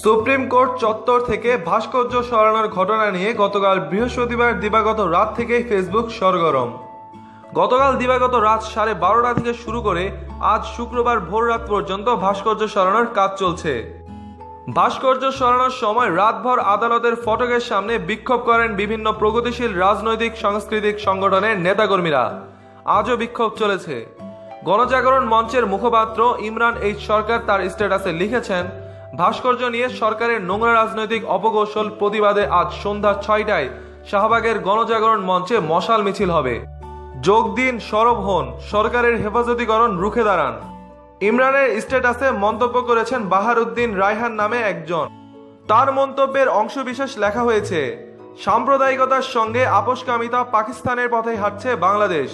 Supreme court চত্বর থেকে ভাস্কর্য সরানোর ঘটনা নিয়ে গতকাল বৃহস্পতিবার দিবাগত রাত থেকেই ফেসবুক সরগরম। গতকাল দিবাগত রাত সাড়ে বারোটা থেকে শুরু করে আজ শুক্রবার ভোর রাত পর্যন্ত ভাস্কর্য সরানোর কাজ চলছে। ভাস্কর্য সরানোর সময় রাতভর আদালতের ফটকের সামনে বিক্ষোভ করেন বিভিন্ন প্রগতিশীল রাজনৈতিক সাংস্কৃতিক সংগঠনের নেতাকর্মীরা। আজও বিক্ষোভ চলেছে। গণজাগরণ মঞ্চের মুখপাত্র ইমরান এইচ সরকার তার স্ট্যাটাসে লিখেছেন ভাস্কর্য নিয়ে সরকারের নোংরা রাজনৈতিক অপকৌশল প্রতিবাদে আজ সন্ধ্যা ছয়টায় শাহবাগের গণজাগরণ মঞ্চে মশাল মিছিল হবে। যোগ দিন সরব হন, সরকারের হেফাজতিকরণ রুখে দাঁড়ান। ইমরানের স্ট্যাটাসে মন্তব্য করেছেন বাহারুদ্দিন রায়হান নামে একজন। তার মন্তব্যের অংশবিশেষ লেখা হয়েছে, সাম্প্রদায়িকতার সঙ্গে আপোষকামিতা পাকিস্তানের পথে হাঁটছে বাংলাদেশ।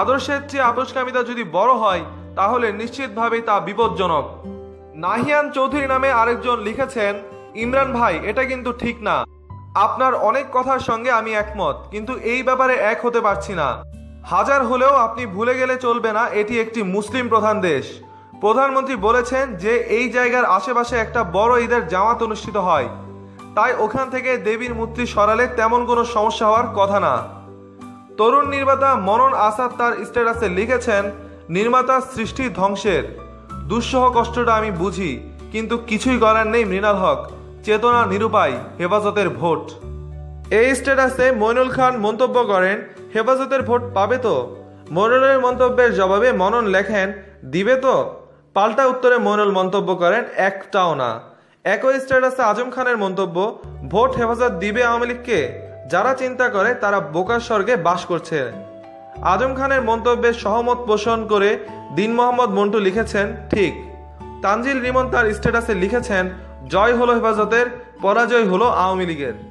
আদর্শের চেয়ে আপোষকামিতা যদি বড় হয়, তাহলে নিশ্চিতভাবেই তা বিপজ্জনক। নাহিয়ান চৌধুরী নামে আরেকজন লিখেছেন, ইমরান ভাই, এটা কিন্তু ঠিক না। আপনার অনেক কথার সঙ্গে আমি একমত, কিন্তু এই ব্যাপারে এক হতে পারছি না। হাজার হলেও আপনি ভুলে গেলে চলবে না, এটি একটি মুসলিম প্রধান দেশ। প্রধানমন্ত্রী বলেছেন যে, এই জায়গার আশেপাশে একটা বড় ঈদের জামাত অনুষ্ঠিত হয়। তাই ওখান থেকে দেবীর মূর্তি সরালে তেমন কোনো সমস্যা হওয়ার কথা না। তরুণ নির্মাতা মনন আসাদ তার স্ট্যাটাসে লিখেছেন, নির্মাতা সৃষ্টি ধ্বংসের। দুঃসহ কষ্টটা আমি বুঝি, কিন্তু কিছুই করার নেই মৃণাল হক। চেতনা নিরুপায়, হেফাজতের ভোট। এই স্ট্যাটাসে মইনুল খান মন্তব্য করেন, হেফাজতের ভোট পাবে তো? মইনুলের মন্তব্যের জবাবে মনন লেখেন, দিবে তো? পাল্টা উত্তরে মইনুল মন্তব্য করেন, একটাও না। একই স্ট্যাটাসে আজম খানের মন্তব্য, ভোট হেফাজত দিবে আওয়ামী লীগকে? যারা চিন্তা করে তারা বোকার স্বর্গে বাস করছে। আজম খানের মন্তব্যে সহমত পোষণ করে দিন মোহাম্মদ মন্টু লিখেছেন, ঠিক। তানজিল রিমন তার স্ট্যাটাসে লিখেছেন, জয় হলো হেফাজতের, পরাজয় হলো আওয়ামী লীগের।